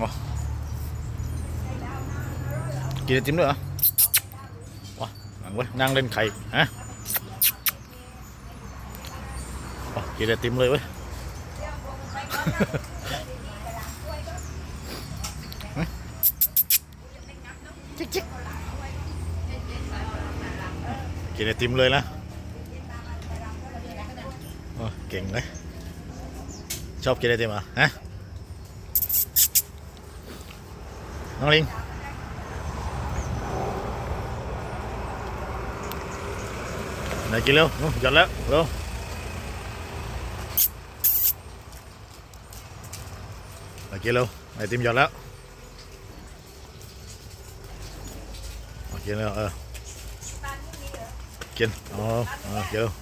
อ๋อกินไอติมด้วยเหรอว้านั่งเว้ยนั่งเล่นไข่ฮะกินไอติมเลยเว้ยจิกจิกกินไอติมเลยนะโอ้เก่งเลยชอบกินไอติมอะฮะ น้องลิงไหนกินเร็วนู่นหยัดแล้วเร็วไหนกินเร็วไอติมหยัดแล้วกินแล้วเออกินอ๋อเอากินแล้ว